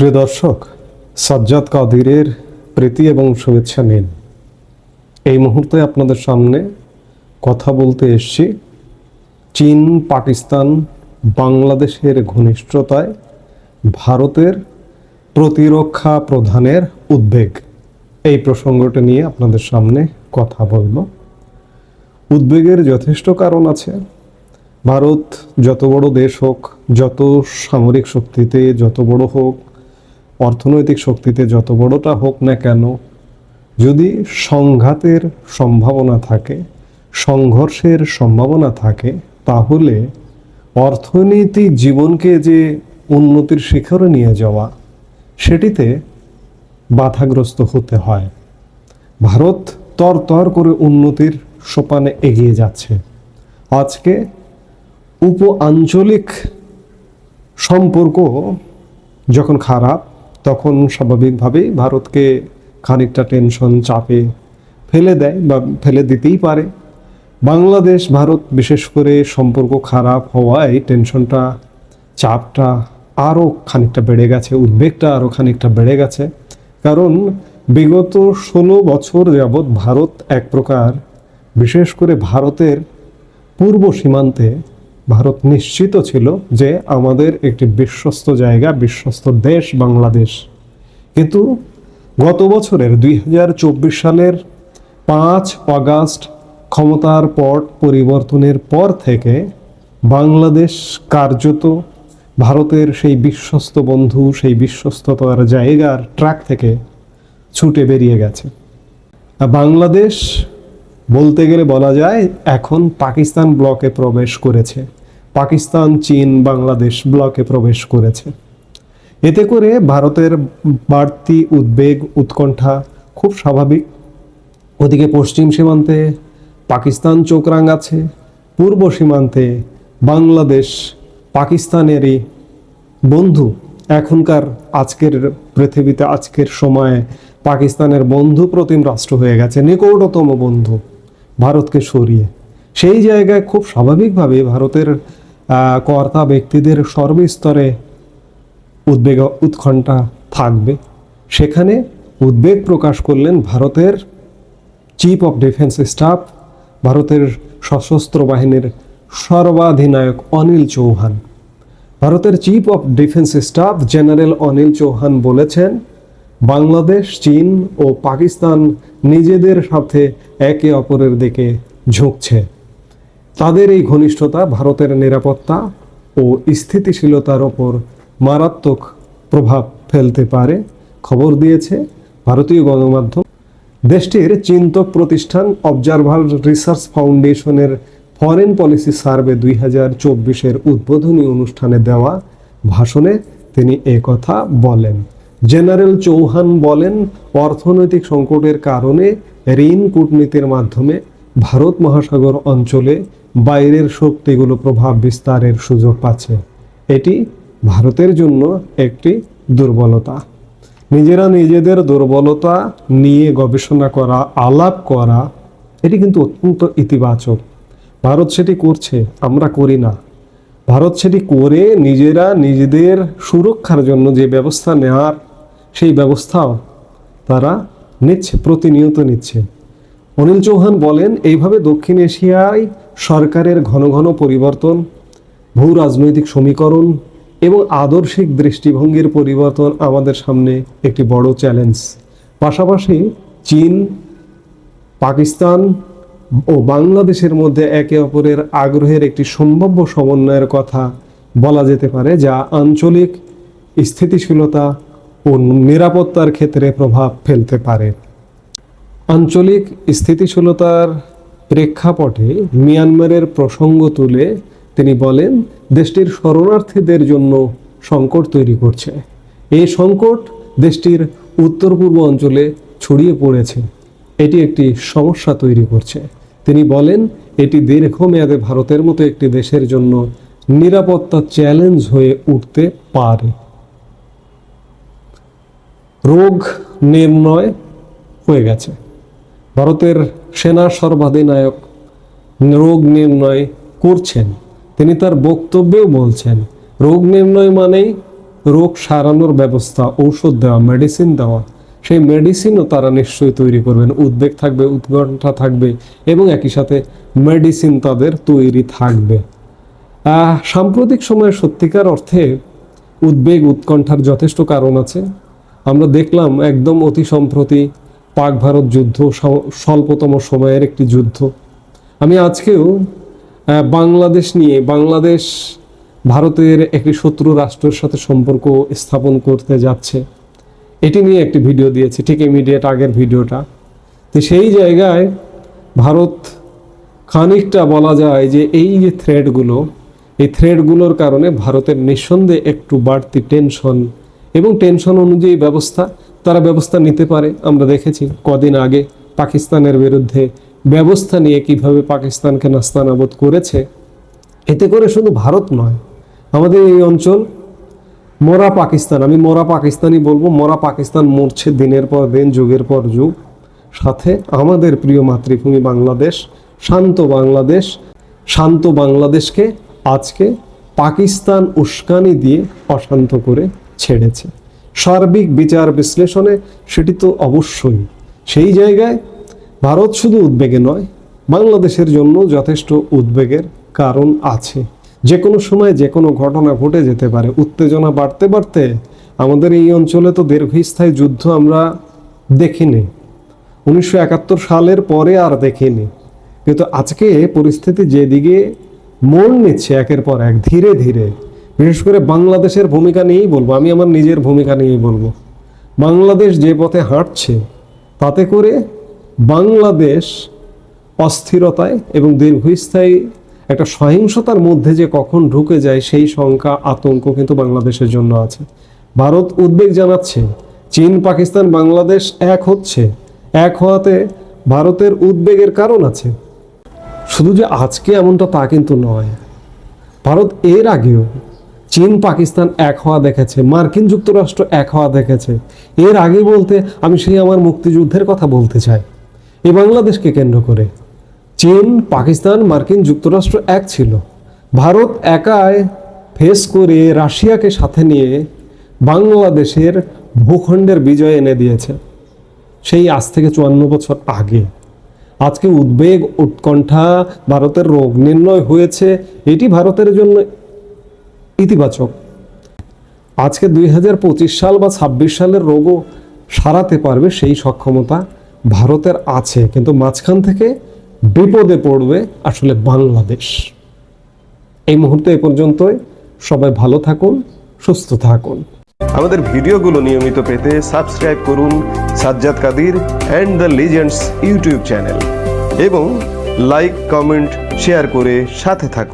প্রিয় দর্শক, সাজ্জাদ কাদিরের প্রীতি এবং শুভেচ্ছা নিন। এই মুহূর্তে আপনাদের সামনে কথা বলতে এসছি চীন, পাকিস্তান, বাংলাদেশের ঘনিষ্ঠতায় ভারতের প্রতিরক্ষা প্রধানের উদ্বেগ। এই প্রসঙ্গটা নিয়ে আপনাদের সামনে কথা বলব। উদ্বেগের যথেষ্ট কারণ আছে। ভারত যত বড় দেশ হোক, যত সামরিক শক্তিতে যত বড় হোক অর্থনৈতিক শক্তিতে যত বড়টা হোক না কেন, যদি সংঘাতের সম্ভাবনা থাকে, সংঘর্ষের সম্ভাবনা থাকে, তাহলে অর্থনৈতিক জীবনকে যে উন্নতির শিখরে নিয়ে যাওয়া, সেটিতে বাধাগ্রস্ত হতে হয়। ভারত তর তর করে উন্নতির সোপানে এগিয়ে যাচ্ছে। আজকে উপ আঞ্চলিক সম্পর্ক যখন খারাপ তখন স্বাভাবিকভাবেই ভারতকে খানিকটা টেনশন চাপে ফেলে দেয় বা ফেলে দিতেই পারে। বাংলাদেশ, ভারত বিশেষ করে সম্পর্ক খারাপ হওয়ায় টেনশনটা চাপটা আরও খানিকটা বেড়ে গেছে, উদ্বেগটা আরও খানিকটা বেড়ে গেছে। কারণ বিগত ষোলো বছর যাবৎ ভারত এক প্রকার, বিশেষ করে ভারতের পূর্ব সীমান্তে ভারত নিশ্চিত ছিল যে আমাদের একটি বিশ্বস্ত জায়গা, বিশ্বস্ত দেশ বাংলাদেশ। কিন্তু গত বছরের দুই হাজার চব্বিশ সালের পাঁচ অগাস্ট ক্ষমতার পট পরিবর্তনের পর থেকে বাংলাদেশ কার্যত ভারতের সেই বিশ্বস্ত বন্ধু, সেই বিশ্বস্ততার জায়গার ট্র্যাক থেকে ছুটে বেরিয়ে গেছে। বাংলাদেশ বলতে গেলে বলা যায় এখন পাকিস্তান ব্লকে প্রবেশ করেছে। পাকিস্তান, চীন, বাংলাদেশ ব্লকে প্রবেশ করেছে। এতে করে ভারতের বাড়তি উদ্বেগ, উৎকণ্ঠা খুব স্বাভাবিক। ওদিকে পশ্চিম সীমান্তে পাকিস্তান চোখ রাঙাচ্ছে, পূর্ব সীমান্তে বাংলাদেশ পাকিস্তানেরই বন্ধু। এখনকার আজকের পৃথিবীতে আজকের সময়ে পাকিস্তানের বন্ধু প্রতিম রাষ্ট্র হয়ে গেছে, নিকটতম বন্ধু ভারতকে সরিয়ে। সেই জায়গায় খুব স্বাভাবিকভাবে ভারতের কর্তা ব্যক্তিদের সর্বস্তরে উদ্বেগ, উৎকণ্ঠা থাকবে। সেখানে উদ্বেগ প্রকাশ করলেন ভারতের চিফ অফ ডিফেন্স স্টাফ ভারতের সশস্ত্র বাহিনীর সর্বাধিনায়ক অনিল চৌহান। ভারতের chief of defence staff general Anil Chauhan বলেছেন, বাংলাদেশ, চীন ও পাকিস্তান নিজেদের সাথে একে অপরের দিকে ঝুঁকছে। তাদের এই ঘনিষ্ঠতা ভারতের নিরাপত্তা ও স্থিতিশীলতার ওপর মারাত্মক প্রভাব ফেলতে পারে, খবর দিয়েছে ভারতীয় গণমাধ্যম। দেশটির চিন্তক প্রতিষ্ঠান অবজারভার রিসার্চ ফাউন্ডেশনের ফরেন পলিসি সার্ভে দুই হাজার চব্বিশের উদ্বোধনী অনুষ্ঠানে দেওয়া ভাষণে তিনি কথা বলেন। জেনারেল চৌহান বলেন, অর্থনৈতিক সংকটের কারণে ঋণ কূটনীতির মাধ্যমে ভারত মহাসাগর অঞ্চলে বাইরের শক্তিগুলো প্রভাব বিস্তারের সুযোগ পাচ্ছে। এটি ভারতের জন্য একটি দুর্বলতা। নিজেরা নিজেদের দুর্বলতা নিয়ে গবেষণা করা, আলাপ করা, এটি কিন্তু অত্যন্ত ইতিবাচক। ভারত সেটি করছে, আমরা করি না। ভারত সেটি করে নিজেরা নিজেদের সুরক্ষার জন্য যে ব্যবস্থা নেওয়ার সেই ব্যবস্থাও তারা নিচ্ছে, প্রতিনিয়ত নিচ্ছে। অনিল চৌহান বলেন, এইভাবে দক্ষিণ এশিয়ায় সরকারের ঘন ঘন পরিবর্তন, ভূ রাজনৈতিক সমীকরণ এবং আদর্শিক দৃষ্টিভঙ্গির পরিবর্তন আমাদের সামনে একটি বড় চ্যালেঞ্জ পাশাপাশি চীন, পাকিস্তান ও বাংলাদেশের মধ্যে একে অপরের আগ্রহের একটি সম্ভাব্য সমন্বয়ের কথা বলা যেতে পারে, যা আঞ্চলিক স্থিতিশীলতা ও নিরাপত্তার ক্ষেত্রে প্রভাব ফেলতে পারে। আঞ্চলিক স্থিতিশীলতার প্রেক্ষাপটে মিয়ানমারের প্রসঙ্গ তুলে তিনি বলেন, দেশটির শরণার্থীদের জন্য সংকট তৈরি করছে। এই সংকট দেশটির উত্তর পূর্ব অঞ্চলে ছড়িয়ে পড়েছে। এটি একটি সমস্যা তৈরি করছে। তিনি বলেন, এটি দীর্ঘমেয়াদে ভারতের মতো একটি দেশের জন্য নিরাপত্তা চ্যালেঞ্জ হয়ে উঠতে পারে। রোগ নির্ণয় হয়ে গেছে। ভারতের সেনা সর্বাধিনায়ক রোগ নির্ণয় করছেন। তিনি তার বক্তব্যেও বলছেন, রোগ নির্ণয় মানেই রোগ সারানোর ব্যবস্থা, ঔষধ দেওয়া মেডিসিন দেওয়া। সেই মেডিসিনও তারা নিশ্চয়ই তৈরি করবেন। উদ্বেগ থাকবে উৎকণ্ঠা থাকবে এবং একই সাথে মেডিসিন তাদের তৈরি থাকবে। সাম্প্রতিক সময়ে সত্যিকার অর্থে উদ্বেগ, উৎকণ্ঠার যথেষ্ট কারণ আছে। আমরা দেখলাম একদম অতি সম্প্রতি পাক ভারত যুদ্ধ স্বল্পতম সময়ের একটি যুদ্ধ। আমি আজকেও বাংলাদেশ নিয়ে, বাংলাদেশ ভারতের একটি শত্রু রাষ্ট্রের সাথে সম্পর্ক স্থাপন করতে যাচ্ছে। এটি নিয়ে একটি ভিডিও দিয়েছি, ঠিক ইমিডিয়েট আগের ভিডিওটা। তো সেই জায়গায় ভারত খানিকটা বলা যায় যে এই যে থ্রেডগুলো এই থ্রেডগুলোর কারণে ভারতের নিঃসন্দেহে একটু বাড়তি টেনশন এবং টেনশন অনুযায়ী ব্যবস্থা তারা ব্যবস্থা নিতে পারে। আমরা দেখেছি কদিন আগে পাকিস্তানের বিরুদ্ধে ব্যবস্থা নিয়ে কীভাবে পাকিস্তানকে নাস্তানাবোধ করেছে। এতে করে শুধু ভারত নয়, আমাদের এই অঞ্চল মোরা পাকিস্তান। আমি মোরা পাকিস্তানি বলব, মোরা পাকিস্তান মরছে দিনের পর দিন, যুগের পর যুগ। সাথে আমাদের প্রিয় মাতৃভূমি বাংলাদেশ, শান্ত বাংলাদেশ, শান্ত বাংলাদেশকে আজকে পাকিস্তান উস্কানি দিয়ে অশান্ত করে ছেড়েছে। সার্বিক বিচার বিশ্লেষণে সেটি তো অবশ্যই। সেই জায়গায় ভারত শুধু উদ্বেগে নয়, বাংলাদেশের জন্য যথেষ্ট উদ্বেগের কারণ আছে। যে কোনো সময় যে কোনো ঘটনা ঘটে যেতে পারে, উত্তেজনা বাড়তে বাড়তে আমাদের এই অঞ্চলে তো দীর্ঘস্থায়ী যুদ্ধ আমরা দেখিনি। উনিশশো একাত্তর সালের পরে আর দেখিনি। কিন্তু আজকে পরিস্থিতি যেদিকে মোড় নিচ্ছে একের পর এক, ধীরে ধীরে বিশেষ করে বাংলাদেশের ভূমিকা নিয়েই বলব, আমি আমার নিজের ভূমিকা নিয়েই বলব। বাংলাদেশ যে পথে হাঁটছে, তাতে করে বাংলাদেশ অস্থিরতায় এবং দীর্ঘস্থায়ী একটা সহিংসতার মধ্যে যে কখন ঢুকে যায়, সেই শঙ্কা, আতঙ্ক কিন্তু বাংলাদেশের জন্য আছে। ভারত উদ্বেগ জানাচ্ছে, চীন, পাকিস্তান, বাংলাদেশ এক হচ্ছে। এক হওয়াতে ভারতের উদ্বেগের কারণ আছে। শুধু যে আজকে এমনটা তা কিন্তু নয়, ভারত এর আগেও চীন, পাকিস্তান এক হওয়া দেখেছে, মার্কিন যুক্তরাষ্ট্র এক হওয়া দেখেছে। এর আগে বলতে আমি সেই আমার মুক্তিযুদ্ধের কথা বলতে চাই। এই বাংলাদেশকে কেন্দ্র করে। চীন, পাকিস্তান, মার্কিন যুক্তরাষ্ট্র এক ছিল। ভারত একায় ফেস করে রাশিয়াকে সাথে নিয়ে বাংলাদেশের ভূখণ্ডের বিজয় এনে দিয়েছে। সেই আজ থেকে চুয়ান্ন বছর আগে। আজকে উদ্বেগ, উৎকণ্ঠা ভারতের রোগ নির্ণয় হয়েছে। এটি ভারতের জন্য ইতিবাচক। আজকে দুই হাজার পঁচিশ সাল বা ছাব্বিশ সালের রোগও সারাতে পারবে সেই সক্ষমতা ভারতের আছে, কিন্তু মাঝখান থেকে বিপদে পড়বে আসলে বাংলাদেশ। এই মুহূর্তে এ পর্যন্তই, সবাই ভালো থাকুন, সুস্থ থাকুন। আমাদের ভিডিওগুলো নিয়মিত পেতে সাবস্ক্রাইব করুন Sajjad Kadir and the Legends YouTube channel এবং লাইক, কমেন্ট, শেয়ার করে সাথে থাকুন।